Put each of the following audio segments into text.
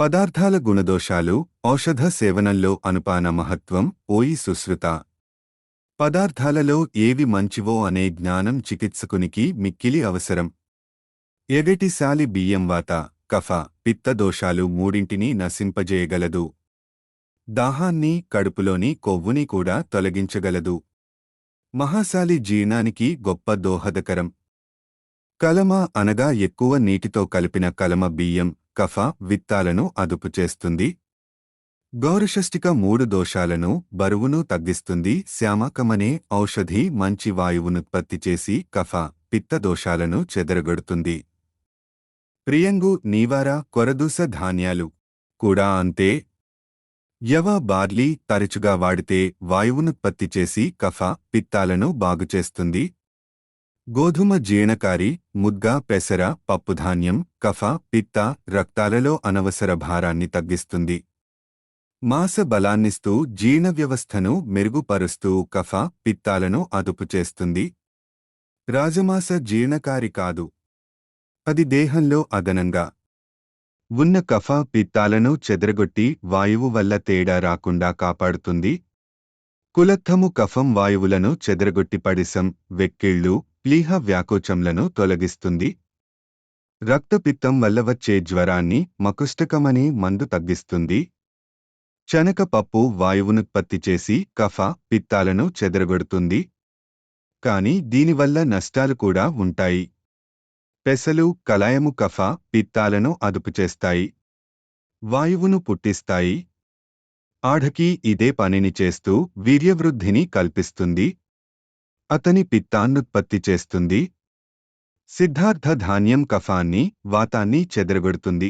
పదార్థాల గుణదోషాలు ఔషధ సేవనంలో అనుపాన మహత్వం ఓయి సుశ్రుత. పదార్థాలలో ఏవి మంచివో అనే జ్ఞానం చికిత్సకునికి మిక్కిలి అవసరం. ఎగటిశాలి బియ్యం వాత కఫ పిత్త దోషాలు నశింపజేయగలదు. దాహాన్ని కడుపులోని కొవ్వుని కూడా తొలగించగలదు. మహాశాలి జీర్ణానికి గొప్ప దోహదకరం. కలమ అనగా ఎక్కువ నీటితో కలిపిన కలమ బియ్యం. కఫ విత్తాలను అదుపు చేస్తుంది. గౌరషష్టిక మూడు దోషాలను బరువును తగ్గిస్తుంది. శ్యామకమనే ఔషధి మంచి వాయువునుత్పత్తి చేసి కఫ పిత్త దోషాలను చెదరగొడుతుంది. ప్రియంగు నీవార కొరదూస ధాన్యాలు కూడా అంతే. యవ బార్లీ తరచుగా వాడితే వాయువునుత్పత్తి చేసి కఫ పిత్తాలను బాగుచేస్తుంది. గోధుమ జీర్ణకారి ముద్గ పెసర పప్పుధాన్యం కఫ పిత్త రక్తాలలో అనవసర భారాన్ని తగ్గిస్తుంది. మాస బలాన్నిస్తూ జీర్ణ వ్యవస్థను మెరుగుపరుస్తూ కఫ పిత్తాలను అదుపు చేస్తుంది. రాజమాస జీర్ణకారి కాదు. అది దేహంలో అదనంగా ఉన్న కఫ పిత్తాలను చెదరగొట్టి వాయువు వల్ల తేడా రాకుండా కాపాడుతుంది. కులత్తము కఫం వాయువులను చెదరగొట్టి పడిసం వెక్కిళ్ళు ప్లీహ వ్యాకోచంలను తొలగిస్తుంది. రక్తపిత్తం వల్ల వచ్చే జ్వరాన్ని మకుష్టకమనే మందు తగ్గిస్తుంది. చనక పప్పు వాయువునుత్పత్తి చేసి కఫ పిత్తాలను చెదరగొడుతుంది. కాని దీనివల్ల నష్టాలు కూడా ఉంటాయి. పెసలు కలాయము కఫ పిత్తాలను అదుపు చేస్తాయి. వాయువును పుట్టిస్తాయి. ఆఢకి ఇదే పనిని చేస్తూ వీర్యవృద్ధిని కల్పిస్తుంది. అతని పిత్తాన్నుత్పత్తి చేస్తుంది. సిద్ధార్థ ధాన్యం కఫాన్ని వాతాన్ని చెదరగొడుతుంది.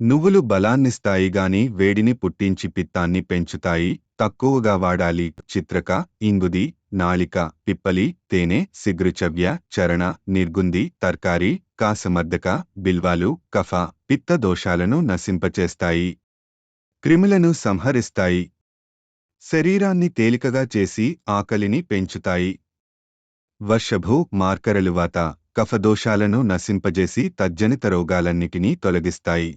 నువ్వులు బలాన్నిస్తాయి గాని వేడిని పుట్టించి పిత్తాన్ని పెంచుతాయి. తక్కువగా వాడాలి. చిత్రక ఇంగుది నాళిక పిప్పలి తేనె సిగ్రుచవ్య చరణ నిర్గుంది తర్కారి కాసమర్దక బిల్వాలు కఫ పిత్త దోషాలను నశింపచేస్తాయి. క్రిములను సంహరిస్తాయి. శరీరాన్ని తేలికగా చేసి ఆకలిని పెంచుతాయి. వర్షభూ మార్కరలువాత కఫదోషాలను నశింపజేసి తజ్జనిత రోగాలన్నిటినీ తొలగిస్తాయి.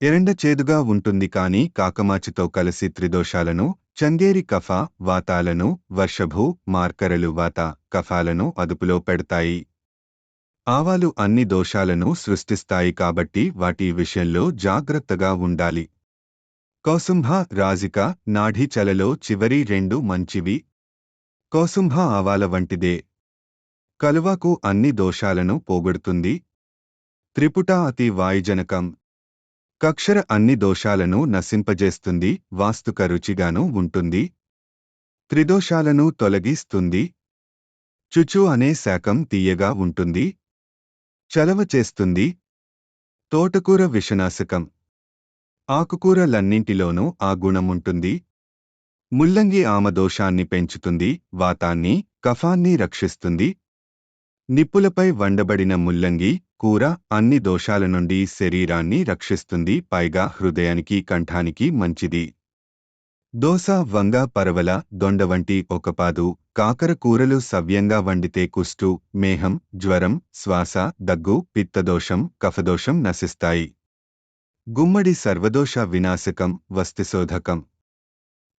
ఎరండ చేదుగా ఉంటుంది కాని కాకమాచితో కలిసి త్రిదోషాలను చందేరి కఫ వాతాలను వర్షభూ మార్కరలు వాత కఫాలను అదుపులో పెడతాయి. ఆవాలు అన్ని దోషాలను సృష్టిస్తాయి కాబట్టి వాటి విషయంలో జాగ్రత్తగా ఉండాలి. కౌసుంభ రాజిక నాఢీ చలలో చివరి రెండు మంచివి. కౌసుంభ ఆవాల వంటిదే. కలువకు అన్ని దోషాలను పోగొడుతుంది. త్రిపుట అతి వాయుజనకం. కక్షర అన్ని దోషాలను నశింపజేస్తుంది వాస్తుక రుచిగాను ఉంటుంది. త్రిదోషాలను తొలగిస్తుంది. చుచు అనే శాకం తీయగా ఉంటుంది. చలవ చేస్తుంది. తోటకూర విషనాశకం. ఆకుకూరలన్నింటిలోనూ ఆ గుణముంటుంది. ముల్లంగి ఆమదోషాన్ని పెంచుతుంది వాతాన్ని కఫాన్ని రక్షిస్తుంది. నిప్పులపై వండబడిన ముల్లంగి కూర అన్ని దోషాల నుండి శరీరాన్ని రక్షిస్తుంది పైగా హృదయానికి కంఠానికి మంచిది. దోస వంగ పరవల దొండ వంటి ఒకపాదు కాకర కూరలు సవ్యంగా వండితే కుష్టు మేహం జ్వరం శ్వాస దగ్గు పిత్తదోషం కఫదోషం నశిస్తాయి. గుమ్మడి సర్వదోష వినాశకం వస్తిశోధకం.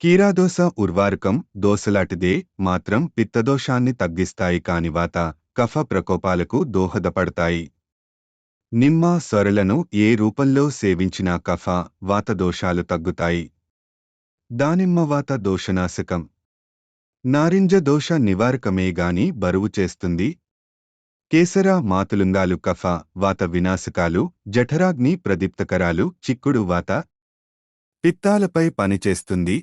కీరాదోస ఉర్వారకం దోసలాటిదే మాత్రం పిత్తదోషాన్ని తగ్గిస్తాయి కాని వాత కఫ ప్రకోపాలకు దోహదపడతాయి. నిమ్మ సొరలను ఏ రూపంలో సేవించినా కఫ వాత దోషాలు తగ్గుతాయి. దానిమ్మ వాత దోషనాశకం. నారింజ దోష నివారకమే గాని బరువు చేస్తుంది కేసర మాతులుంగాలు కఫ వాత వినాశకాలు జఠరాగ్ని ప్రదీప్తకరాలు చిక్కుడు వాత పిత్తాలపై పనిచేస్తుంది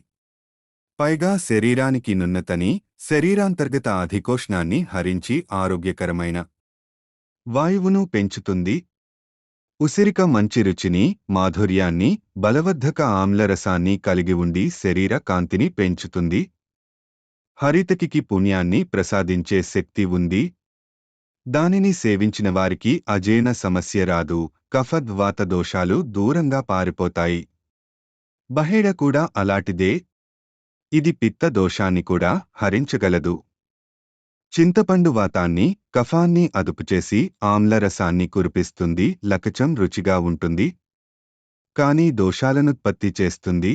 పైగా శరీరానికి నున్నతని శరీరాంతర్గత అధికోష్ణాన్ని హరించి ఆరోగ్యకరమైన వాయువును పెంచుతుంది. ఉసిరిక మంచి రుచిని మాధుర్యాన్ని బలవర్ధక ఆమ్లరసాన్ని కలిగి ఉండి శరీర కాంతిని పెంచుతుంది. హరితకికి పుణ్యాన్ని ప్రసాదించే శక్తి ఉంది. దానిని సేవించిన వారికి అజీర్ణ సమస్య రాదు. కఫద్వాత దోషాలు దూరంగా పారిపోతాయి. బహేడ కూడా అలాంటిదే. ఇది పిత్త దోషాన్ని కూడా హరించగలదు. చింతపండు వాతాన్ని కఫాన్ని అదుపుచేసి ఆమ్లరసాన్ని కురిపిస్తుంది. లకచం రుచిగా ఉంటుంది. కానీ దోషాలనుత్పత్తి చేస్తుంది.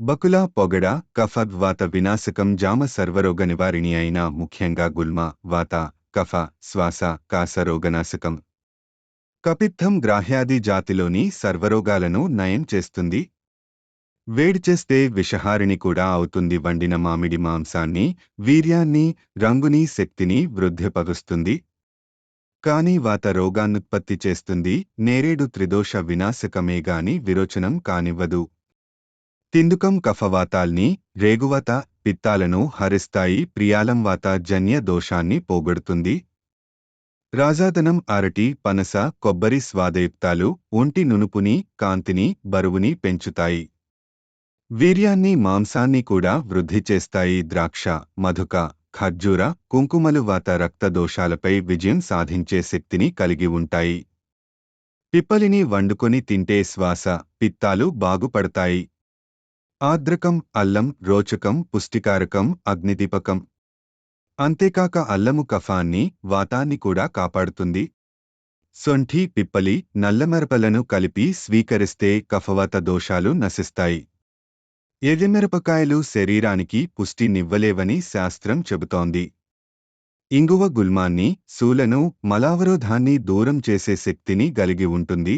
బకుల పొగడ కఫద్వాత వాత వినాశకం జామ సర్వరోగ నివారిణి అయిన ముఖ్యంగా గుల్మ వాత కఫ శ్వాస కాస రోగనాశకం. గ్రాహ్యాది జాతిలోని సర్వరోగాలను నయం చేస్తుంది. వేడిచేస్తే విషహారిణి కూడా అవుతుంది. వండిన మామిడి మాంసాన్ని వీర్యాన్ని రంగుని శక్తిని వృద్ధిపరుస్తుంది. కాని వాత రోగాన్నుత్పత్తి చేస్తుంది. నేరేడు త్రిదోష వినాశకమేగాని విరోచనం కానివ్వదు. తిందుకం కఫవాతాల్ని రేగువత పిత్తాలను హరిస్తాయి ప్రియాలం వాత జన్య దోషాన్ని పోగొడుతుంది. రాజాదనం అరటి పనస కొబ్బరి స్వాదయుక్తాలు ఒంటి నునుపుని కాంతిని బరువుని పెంచుతాయి. వీర్యాన్ని మాంసాన్ని కూడా వృద్ధి చేస్తాయి. ద్రాక్ష మధుక ఖర్జూర కుంకుమలు వాత రక్త దోషాలపై విజయం సాధించే శక్తిని కలిగి ఉంటాయి. పిప్పలిని వండుకొని తింటే శ్వాస పిత్తాలు బాగుపడతాయి. ఆద్రకం అల్లం రోచకం పుష్టికారకం అగ్నిదీపకం. అంతేకాక అల్లము కఫాన్ని వాతాన్ని కూడా కాపాడుతుంది. సొంఠి పిప్పలి నల్లమెరపలను కలిపి స్వీకరిస్తే కఫవాత దోషాలు నశిస్తాయి. ఎర్రమిరపకాయలు శరీరానికి పుష్టినివ్వలేవని శాస్త్రం చెబుతోంది. ఇంగువ గుల్మాన్ని శూలను మలావరోధాన్ని దూరం చేసే శక్తిని గలిగి ఉంటుంది.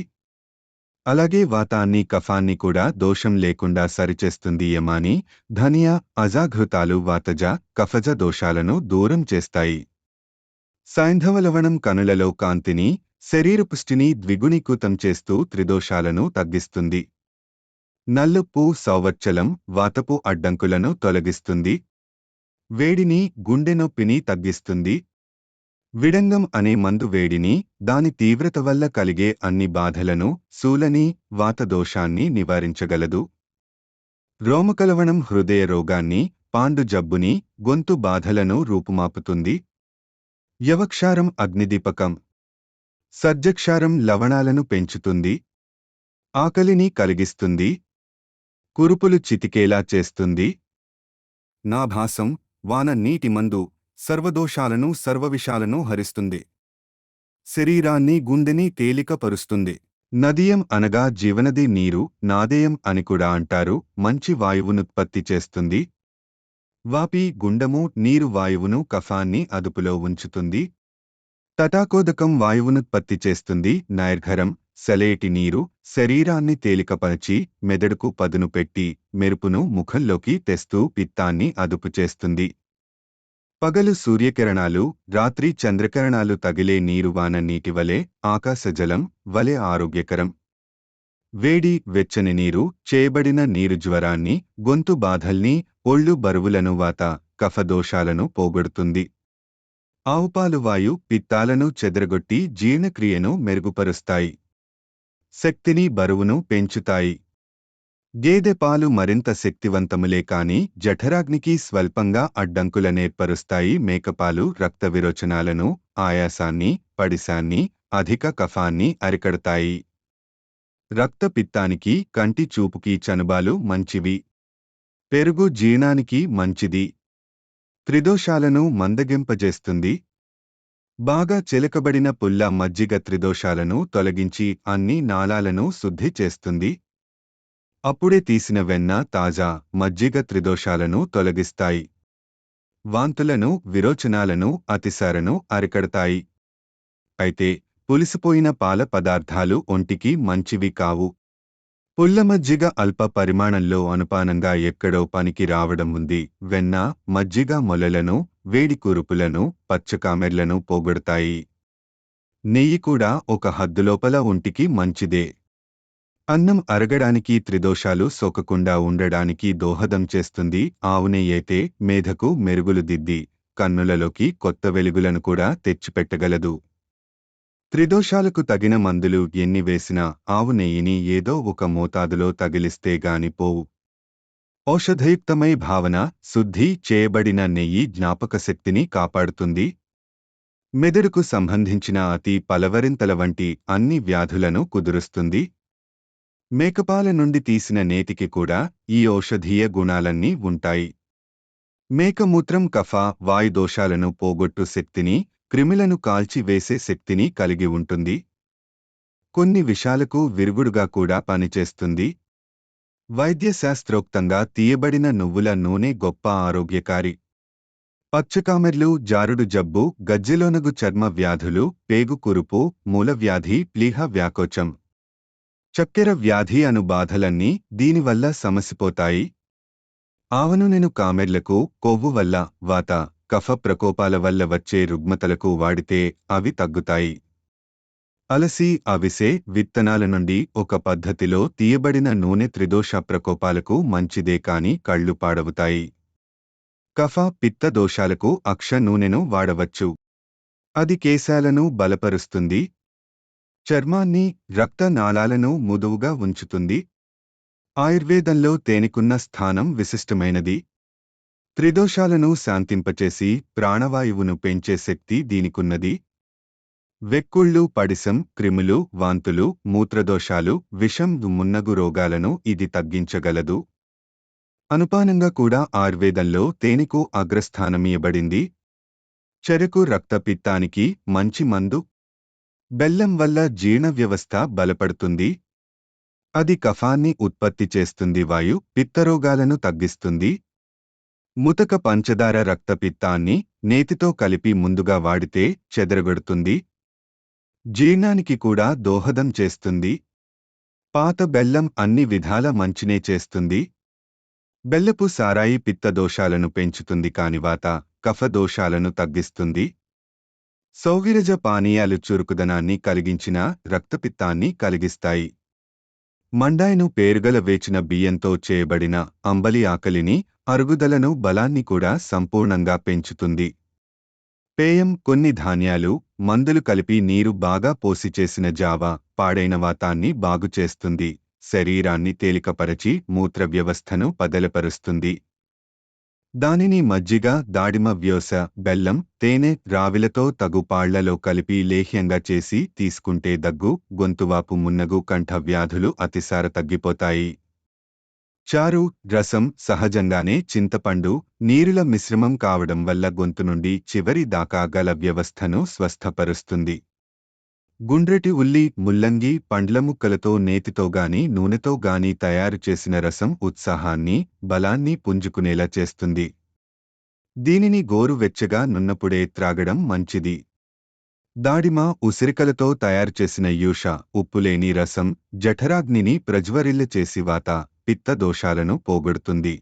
అలాగే వాతాన్ని కఫాన్ని కూడా దోషం లేకుండా సరిచేస్తుంది యమాని. ధనియా అజాఘృతాలు వాతజ కఫజ దోషాలను దూరం చేస్తాయి. సైంధవలవణం కనులలో కాంతిని శరీరపుష్టిని ద్విగుణీకృతం చేస్తూ త్రిదోషాలను తగ్గిస్తుంది. నల్లుప్పు సౌవచ్చలం వాతపు అడ్డంకులను తొలగిస్తుంది. వేడిని గుండె నొప్పిని తగ్గిస్తుంది. విడంగం అనే మందు వేడిని దాని తీవ్రత వల్ల కలిగే అన్ని బాధలను సూలని వాతదోషాన్ని నివారించగలదు. రోమకలవణం హృదయ రోగాన్ని పాండు జబ్బుని గొంతు బాధలను రూపుమాపుతుంది. యవక్షారం అగ్నిదీపకం. సర్జక్షారం లవణాలను పెంచుతుంది. ఆకలిని కలిగిస్తుంది. కురుపులు చితికేలా చేస్తుంది. నాభాసం వాన నీటి మందు. సర్వదోషాలను సర్వవిషాలను హరిస్తుంది. శరీరాన్ని గుండెని తేలికపరుస్తుంది. నదీయం అనగా జీవనది నీరు నాదేయం అని కూడా అంటారు. మంచి వాయువునుత్పత్తి చేస్తుంది. వాపి గుండము నీరు వాయువును కఫాన్ని అదుపులో ఉంచుతుంది. తటాకోదకం వాయువునుత్పత్తి చేస్తుంది. నైర్ఘరం సెలేటి నీరు శరీరాన్ని తేలికపరచి మెదడుకు పదును పెట్టి మెరుపును ముఖంలోకి తెస్తూ పిత్తాన్ని అదుపు చేస్తుంది. పగలు సూర్యకిరణాలు రాత్రి చంద్రకిరణాలు తగిలే నీరువాన నీటివలే ఆకాశజలం వలె ఆరోగ్యకరం. వేడి వెచ్చని నీరు చేయబడిన నీరు జ్వరాన్ని గొంతు బాధల్ని ఒళ్ళు బరువులను వాత కఫదోషాలను పోగొడుతుంది. ఆవుపాలు వాయు పిత్తాలను చెదరగొట్టి జీర్ణక్రియను మెరుగుపరుస్తాయి. శక్తిని బరువును పెంచుతాయి. గేదె పాలు మరింత శక్తివంతములే కాని జఠరాగ్నికి స్వల్పంగా అడ్డంకులనేర్పరుస్తాయి మేకపాలు రక్త విరోచనాలను ఆయాసాన్ని పడిశాన్ని అధిక కఫాన్ని అరికడతాయి. రక్తపిత్తానికి కంటి చూపుకి చనుబాలు మంచివి. పెరుగు జీర్ణానికి మంచిది. త్రిదోషాలను మందగింపజేస్తుంది. బాగా చిలకబడిన పుల్ల మజ్జిగ త్రిదోషాలను తొలగించి అన్ని నాళాలను శుద్ధి చేస్తుంది. అప్పుడే తీసిన వెన్న తాజా మజ్జిగ త్రిదోషాలను తొలగిస్తాయి. వాంతులను విరోచనాలను అతిసారను అరికడతాయి. అయితే పులిసిపోయిన పాల పదార్థాలు ఒంటికి మంచివి కావు. పుల్ల మజ్జిగ అల్ప పరిమాణంలో అనుపానంగా ఎక్కడో పనికి రావడం ఉంది. వెన్న మజ్జిగ మొలలను వేడి కురుపులను పచ్చకామెర్లను పోగొడతాయి. నెయ్యి కూడా ఒక హద్దులోపల ఒంటికి మంచిదే. అన్నం అరగడానికి త్రిదోషాలు సోకకుండా ఉండడానికి దోహదం చేస్తుంది. ఆవునెయ్యైతే మేధకు మెరుగులు దిద్ది కన్నులలోకి కొత్త వెలుగులను కూడా తెచ్చిపెట్టగలదు. త్రిదోషాలకు తగిన మందులు ఎన్ని వేసినా ఆవు నెయ్యిని ఏదో ఒక మోతాదులో తగిలిస్తే గాని పోవు. ఔషధయుక్తమై భావన శుద్ధి చేయబడిన నెయ్యి జ్ఞాపకశక్తిని కాపాడుతుంది. మెదడుకు సంబంధించిన అతి పలవరింతల వంటి అన్ని వ్యాధులను కుదురుస్తుంది. మేకపాల నుండి తీసిన నేతికి కూడా ఈ ఔషధీయ గుణాలన్నీ ఉంటాయి. మేకమూత్రం కఫ వాయుదోషాలను పోగొట్టు శక్తిని క్రిమిలను కాల్చివేసే శక్తిని కలిగి ఉంటుంది. కొన్ని విషాలకు విరుగుడుగా కూడా పనిచేస్తుంది. వైద్యశాస్త్రోక్తంగా తీయబడిన నువ్వుల నూనె గొప్ప ఆరోగ్యకారి. పచ్చకామెర్లు జారుడు జబ్బు గజ్జెలోనగు చర్మ వ్యాధులు పేగు కురుపు మూలవ్యాధి ప్లీహ వ్యాకోచం. చక్కెర వ్యాధి అను బాధలన్నీ దీనివల్ల సమసిపోతాయి. ఆవనునెను కామెర్లకు కొవ్వు వల్ల వాత కఫ ప్రకోపాల వల్ల వచ్చే రుగ్మతలకు వాడితే అవి తగ్గుతాయి. అలసి అవిసే విత్తనాల నుండి ఒక పద్ధతిలో తీయబడిన నూనె త్రిదోష ప్రకోపాలకు మంచిదే కాని కళ్ళు పాడవుతాయి. కఫ పిత్త దోషాలకు అక్ష నూనెను వాడవచ్చు. అది కేశాలను బలపరుస్తుంది చర్మాన్ని రక్తనాళాలను ముదువుగా ఉంచుతుంది. ఆయుర్వేదంలో తేనెకున్న స్థానం విశిష్టమైనది. త్రిదోషాలను శాంతింపచేసి ప్రాణవాయువును పెంచే శక్తి దీనికున్నది. వెక్కుళ్ళు పడిసం క్రిములు వాంతులు మూత్రదోషాలు విషం మున్నగు రోగాలను ఇది తగ్గించగలదు. అనుపానంగా కూడా ఆయుర్వేదంలో తేనెకు అగ్రస్థానమియబడింది. చెరకు రక్తపిత్తానికి మంచి మందు బెల్లం వల్ల జీర్ణ వ్యవస్థ బలపడుతుంది. అది కఫాన్ని ఉత్పత్తి చేస్తుంది వాయు పిత్తరోగాలను తగ్గిస్తుంది. ముతక పంచదార రక్తపిత్తాన్ని నేతితో కలిపి ముందుగా వాడితే చెదరగొడుతుంది. జీర్ణానికి కూడా దోహదం చేస్తుంది. పాత బెల్లం అన్ని విధాల మంచినే చేస్తుంది. బెల్లపు సారాయి పిత్త దోషాలను పెంచుతుంది కాని వాత కఫదోషాలను తగ్గిస్తుంది. సౌగిరజ పానీయాలు చురుకుదనాన్ని కలిగించిన రక్తపిత్తాన్ని కలిగిస్తాయి. మండాయను పేరుగల వేచిన బియ్యంతో చేయబడిన అంబలి ఆకలిని అరుగుదలను బలాన్ని కూడా సంపూర్ణంగా పెంచుతుంది. పేయం కొన్ని ధాన్యాలు మందులు కలిపి నీరు బాగా పోసి చేసిన జావా పాడైన వాతాన్ని బాగుచేస్తుంది. శరీరాన్ని తేలికపరచి మూత్ర వ్యవస్థను పదలపరుస్తుంది. దానిని మజ్జిగ దాడిమ వ్యోస బెల్లం తేనె రావిలతో తగు పాళ్ళలో కలిపి లేహ్యంగా చేసి తీసుకుంటే దగ్గు గొంతువాపు మున్నగు కంఠ వ్యాధులు అతిసార తగ్గిపోతాయి. చారు రసం సహజంగానే చింతపండు నీరుల మిశ్రమం కావడం వల్ల గొంతు నుండి చివరి దాకా గల వ్యవస్థను స్వస్థపరుస్తుంది. గుండ్రటి ఉల్లి ముల్లంగి పండ్ల ముక్కలతో నేతితో గాని నూనెతో గాని తయారు చేసిన రసం ఉత్సాహాన్ని బలాన్ని పుంజుకునేలా చేస్తుంది. దీనిని గోరువెచ్చగా నున్నప్పుడే త్రాగడం మంచిది. దాడిమ ఉసిరికలతో తయారు చేసిన యూష ఉప్పులేని రసం జఠరాగ్నిని ప్రజ్వరిల్ల చేసి వాత పిత్త దోషాలను పోగొడుతుంది.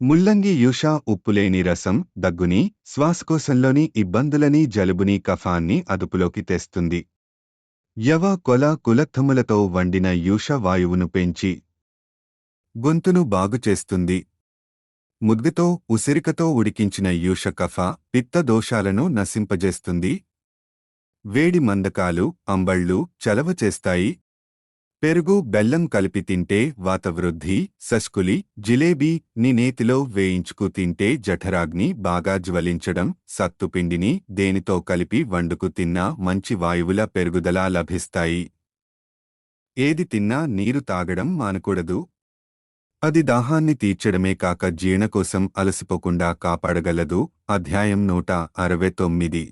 ముల్లంగి యూష ఉప్పులేని రసం దగ్గుని శ్వాసకోశంలోని ఇబ్బందులని జలుబుని కఫాన్ని అదుపులోకి తెస్తుంది. యవ కొల కులత్తములతో వండిన యూష వాయువును పెంచి గొంతును బాగుచేస్తుంది ముద్దుతో ఉసిరికతో ఉడికించిన యూష కఫ పిత్త దోషాలను నశింపజేస్తుంది. వేడి మందకాలు అంబళ్ళు చలవ చేస్తాయి. పెరుగు బెల్లం కలిపి తింటే వాతవృద్ధి సస్కులి జిలేబీ ని నేతిలో వేయించుకు తింటే జఠరాగ్ని బాగా జ్వలించడం సత్తుపిండిని దేనితో కలిపి వండుకు తిన్నా మంచి వాయువుల పెరుగుదల లభిస్తాయి. ఏది తిన్నా నీరు తాగడం మానకూడదు. అది దాహాన్ని తీర్చడమే కాక జీర్ణకోసం అలసిపోకుండా కాపాడగలదు. అధ్యాయం నూట అరవై తొమ్మిది.